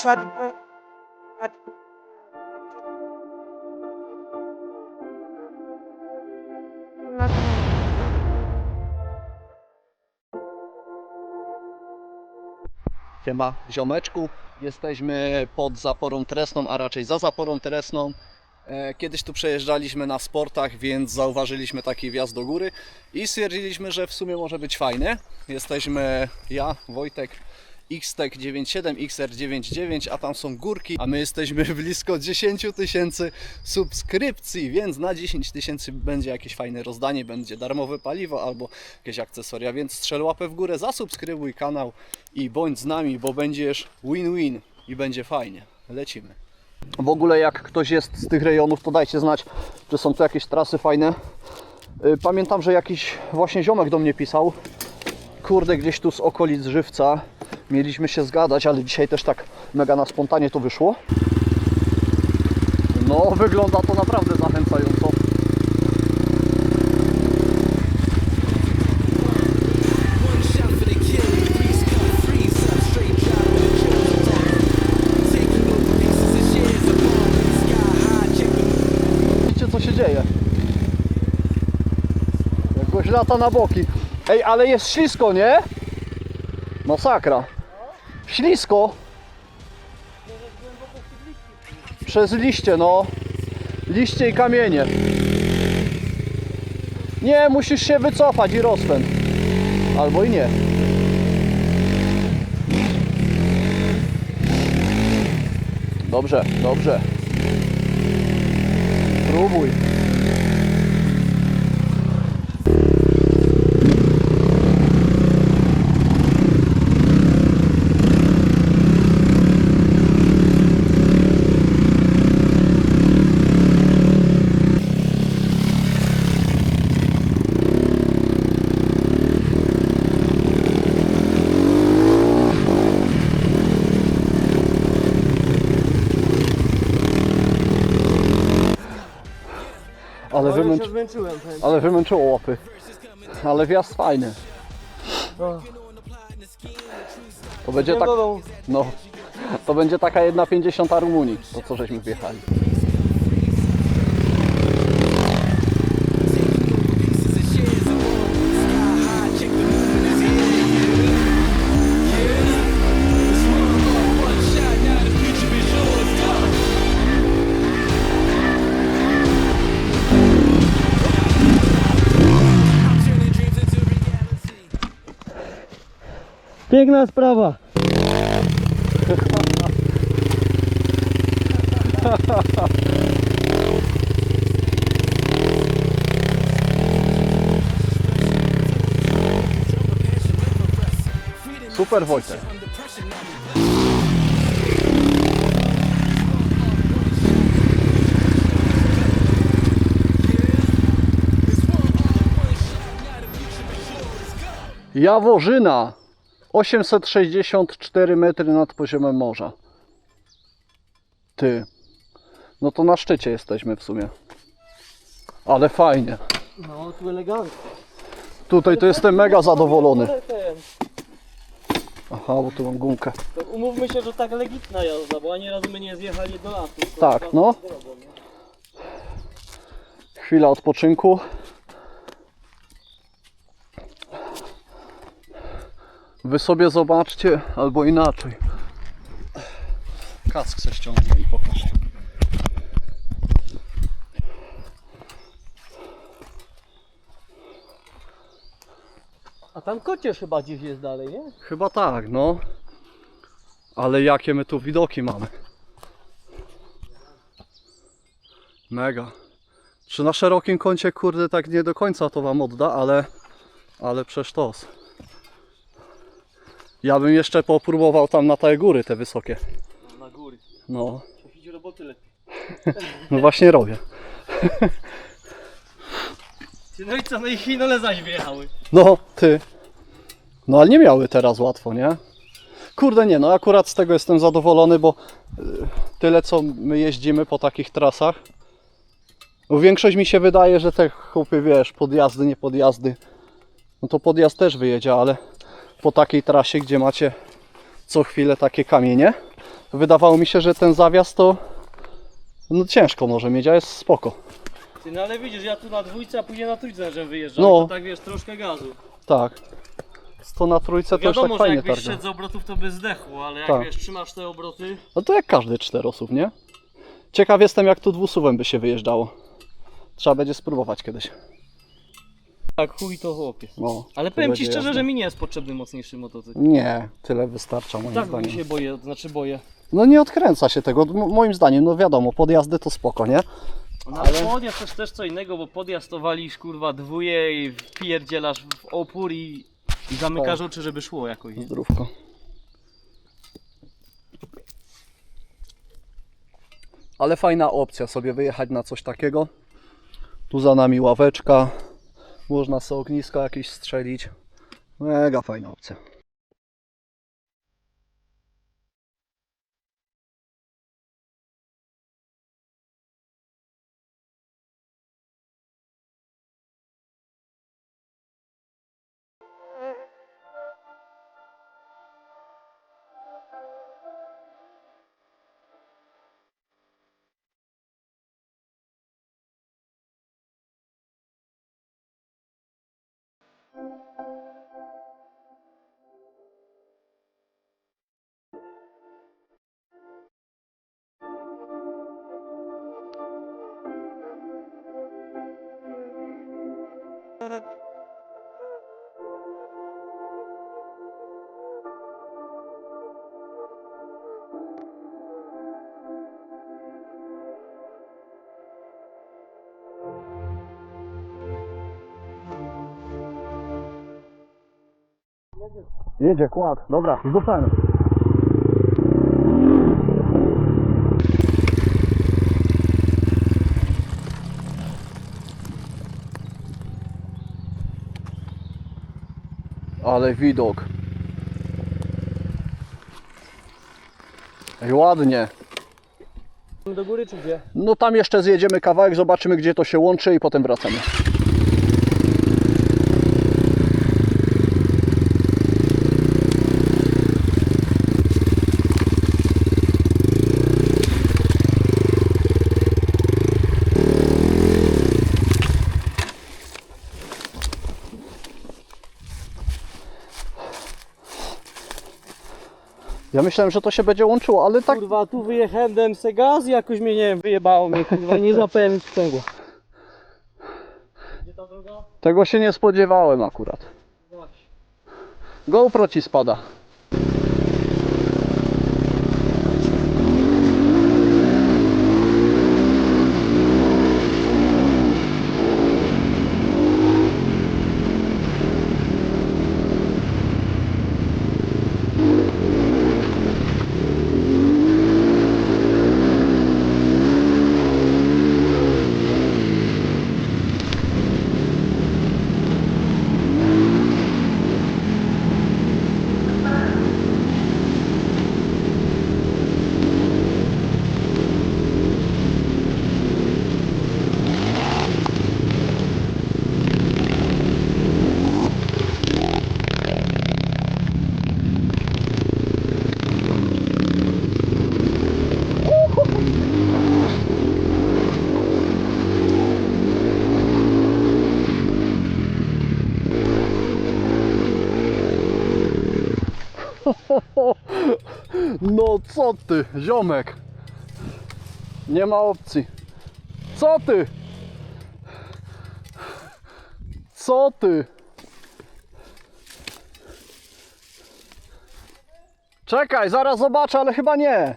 tried to Siema, ziomeczku. Jesteśmy pod Zaporą Teresną, a raczej za Zaporą Teresną. E, Kiedyś tu przejeżdżaliśmy na sportach, więc zauważyliśmy taki wjazd do góry i stwierdziliśmy, że w sumie może być fajny. Jesteśmy ja, Wojtek, Xtek 97, XR99, a tam są górki, a my jesteśmy blisko 10 tysięcy subskrypcji, więc na 10 tysięcy będzie jakieś fajne rozdanie, będzie darmowe paliwo albo jakieś akcesoria, więc strzel łapę w górę, zasubskrybuj kanał i bądź z nami, bo będziesz win-win i będzie fajnie. Lecimy. W ogóle jak ktoś jest z tych rejonów, to dajcie znać, czy są tu jakieś trasy fajne. Y, Pamiętam, że jakiś właśnie ziomek do mnie pisał, kurde, gdzieś tu z okolic Żywca. Mieliśmy się zgadać, ale dzisiaj też tak mega na spontanie to wyszło. No, wygląda to naprawdę zachęcająco. Widzicie co się dzieje. Jakoś lata na boki. Ej, ale jest ślisko, nie? Masakra. Ślisko. Przez liście, no. Liście i kamienie. Nie, musisz się wycofać i rozpęd. Albo i nie. Dobrze, dobrze. Próbuj. Ale, wymęcz... zmęczyłem. Ale wymęczyło łapy. Ale wjazd fajny. To będzie tak. No. To będzie taka jedna pięćdziesiąta Rumunii, to co żeśmy wjechali. Piękna sprawa. Super Wojtek. Jaworzyna 864 metry nad poziomem morza. Ty. No to na szczycie jesteśmy w sumie. Ale fajnie. No, tu elegancko. Tutaj to jestem mega zadowolony. Aha, bo tu mam gumkę. to umówmy się, że tak legitna jazda, bo ani razu my nie zjechali do lasu. Tak, no. Chwila odpoczynku. Wy sobie zobaczcie, albo inaczej. Kask se ściągnę i pokażę. A tam kocież chyba gdzieś jest dalej, nie? Chyba tak, no. Ale jakie my tu widoki mamy. Mega. Czy na szerokim kącie, kurde, tak nie do końca to wam odda, ale, ale przesztos. Ja bym jeszcze popróbował tam na te góry, te wysokie. No, na góry. No, Jakieś roboty lepiej. no właśnie robię. No i co, no i Chinole zaś wjechały. No, ty. No ale nie miały teraz łatwo, nie? Kurde nie, no akurat z tego jestem zadowolony, bo y, tyle co my jeździmy po takich trasach. Bo większość mi się wydaje, że te chłopy, wiesz, podjazdy, nie podjazdy. No to podjazd też wyjedzie, ale po takiej trasie, gdzie macie co chwilę takie kamienie, wydawało mi się, że ten zawias to no ciężko może mieć, a jest spoko. Ty, no ale widzisz, ja tu na dwójce, a później na trójce żem wyjeżdżał. No. No. To tak wiesz, troszkę gazu. Tak. To na trójce to już Wiadomo, tak że fajnie jakbyś targa. szedł z obrotów, to by zdechło, ale jak Tak. wiesz, trzymasz te obroty, No to jak każdy czterosów, nie? Ciekaw jestem jak tu dwusuwem by się wyjeżdżało. Trzeba będzie spróbować kiedyś. Tak chuj to chłopie. No, Ale to powiem ci będzie szczerze, jazda. że mi nie jest potrzebny mocniejszy motocykl. Nie, tyle wystarcza moim Tak, zdaniem. mi się boję, to znaczy boję. No nie odkręca się tego, m- moim zdaniem, no wiadomo, podjazdy to spoko, nie? No ale podjazd to jest też co innego, bo podjazd to walisz kurwa dwóje i wpierdzielasz w opór i, i zamykasz oczy, żeby szło jakoś. Zdrówko. Ale fajna opcja sobie wyjechać na coś takiego. Tu za nami ławeczka. Można sobie ognisko jakieś strzelić. Mega fajna opcja. Jedzie kład, dobra, zrzucamy. Ale widok. Ej, ładnie. Do góry czy gdzie? No tam jeszcze zjedziemy kawałek, zobaczymy gdzie to się łączy i potem wracamy. Ja myślałem, że to się będzie łączyło, ale tak Kurwa, tu wyjechałem, se gaz i jakoś mnie, nie wiem, wyjebało mnie, kurwa, nie złapałem sprzęgła. Gdzie ta droga? tego się nie spodziewałem akurat. Właśnie. GoPro ci spada. No co ty, ziomek? Nie ma opcji. Co ty? Co ty? Czekaj, zaraz zobaczę, ale chyba nie.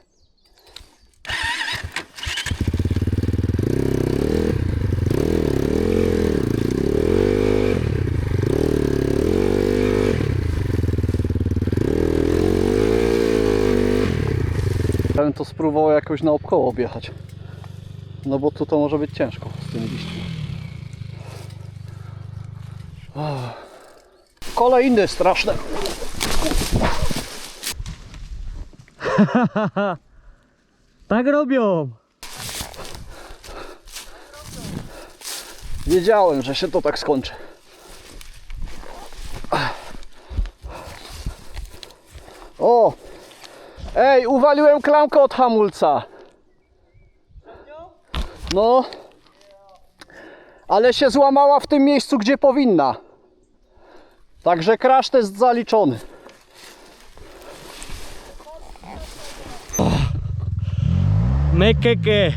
Bym to spróbował jakoś naokoło objechać. No bo tu to może być ciężko z tym liściem. Kolejny straszne. Tak robią! Wiedziałem, że się to tak skończy. O! Ej! Uwaliłem klamkę od hamulca. No. Ale się złamała w tym miejscu, gdzie powinna. Także crash test zaliczony. Mekeke.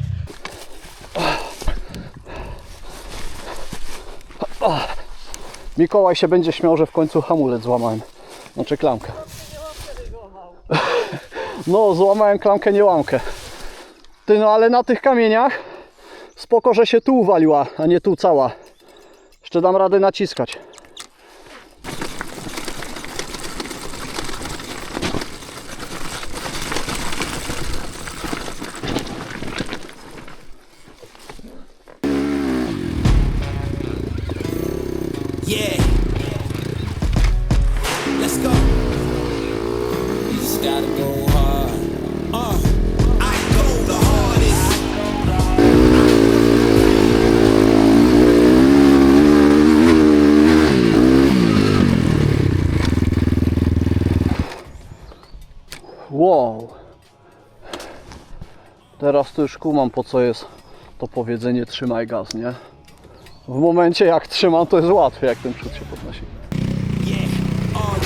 Mikołaj się będzie śmiał, że w końcu hamulec złamałem. Znaczy klamkę. No, złamałem klamkę, nie łamkę. Ty, no ale na tych kamieniach spoko, że się tu uwaliła, a nie tu cała. Jeszcze dam radę naciskać. Yeah. Teraz to już kumam po co jest to powiedzenie trzymaj gaz, nie? W momencie jak trzymam to jest łatwe jak ten przód się podnosi. Oh.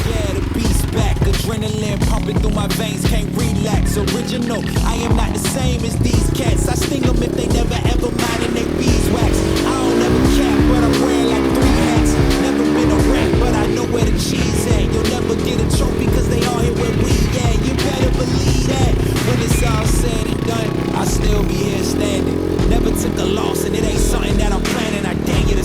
Adrenaline pumping through my veins, can't relax. Original, I am not the same as these cats. I sting them if they never ever mind and they beeswax. I don't ever cap, but I'm wearing like three hats. Never been a rat, but I know where the cheese at. You'll never get a trophy cause they all here where we at. You better believe that. When it's all said I'll still be here standing. Never took a loss and it ain't something that I'm planning. I dare you to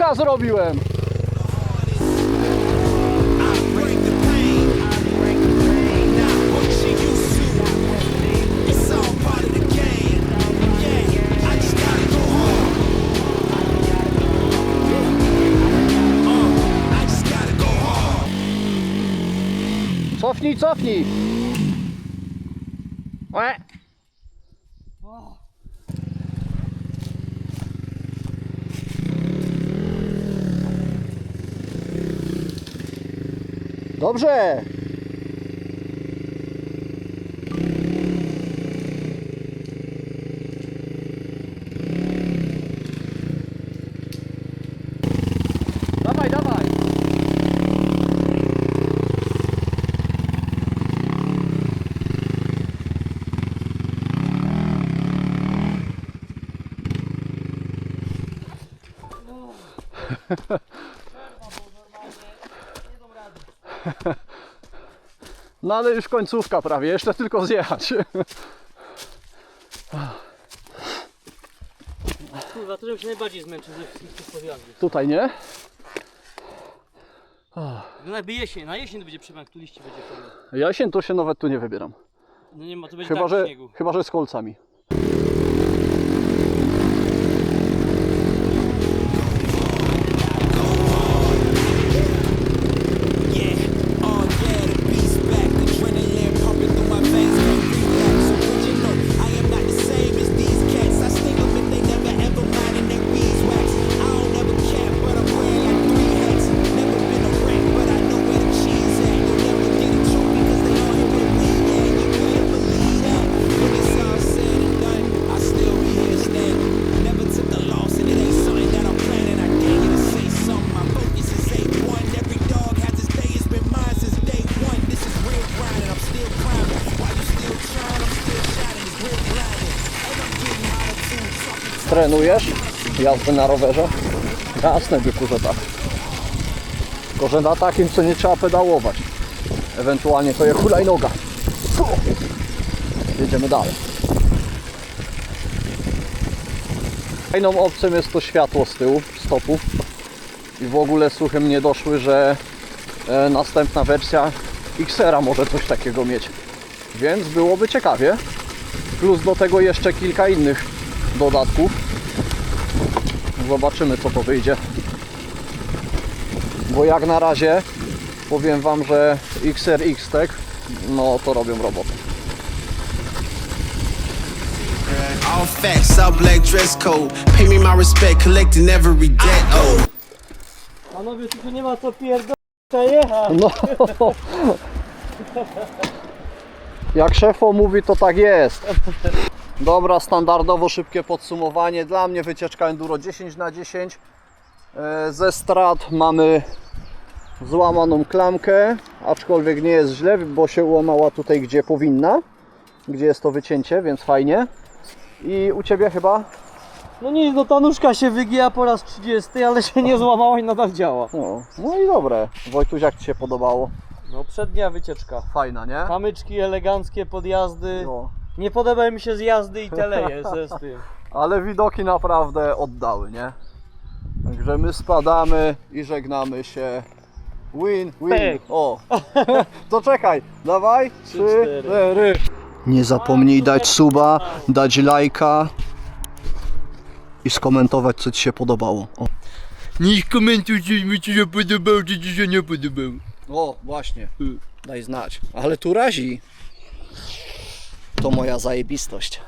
go hard. Cofnij, cofnij. Łe. Dobrze. Dawaj, dawaj. No ale już końcówka prawie, jeszcze tylko zjechać. Kurwa, to żebym się najbardziej zmęczył ze wszystkich tych. Tutaj nie? No jakby jesień, na jesień to będzie przemek, tu liście będzie pełno. Jasień to się nawet tu nie wybieram. No nie ma, to będzie Chyba, tak że, śniegu. chyba, że z kolcami. Trenujesz jazdę na rowerze? Jasne, byku, że tak. Tylko, że na takim, co nie trzeba pedałować. Ewentualnie to jest hulajnoga. Jedziemy dalej. Fajną opcją jest to światło z tyłu, stopów. I w ogóle słuchy mnie doszły, że e, następna wersja Xera może coś takiego mieć. Więc byłoby ciekawie. Plus do tego jeszcze kilka innych dodatków. Zobaczymy co to wyjdzie. Bo jak na razie powiem Wam, że XR X-Tech no to robią robotę. All facts, all black dress code. Pay me my respect, collecting every debt owed. Panowie, tu nie ma co pierdolić, jechać. No. Jak szefo mówi, to tak jest. Dobra, standardowo szybkie podsumowanie. Dla mnie wycieczka enduro 10 na 10. E, Ze strat mamy złamaną klamkę, aczkolwiek nie jest źle, bo się łamała tutaj, gdzie powinna. Gdzie jest to wycięcie, więc fajnie. I u Ciebie chyba? No nic, no ta nóżka się wygija po raz 30, ale się nie złamała i nadal działa. No, no i dobre. Wojtuś, jak Ci się podobało? No przednia wycieczka. Fajna, nie? Kamyczki eleganckie, podjazdy. No. Nie podoba mi się zjazdy i tyle jest z tym. Ale widoki naprawdę oddały, nie? Także my spadamy i żegnamy się. Win, win. Pyk. O! To czekaj, dawaj. Trzy, cztery. cztery. Nie zapomnij dać suba, dać lajka i skomentować, co Ci się podobało. O, Nie komentuj, czy mi się podobało, czy ci się nie podobało. o właśnie. Daj znać. Ale tu razi. To moja zajebistość.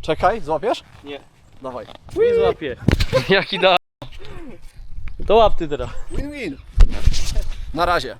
Czekaj, złapiesz? Nie. Dawaj. Nie złapię. Jaki da. To łap ty teraz. Win-win. Na razie.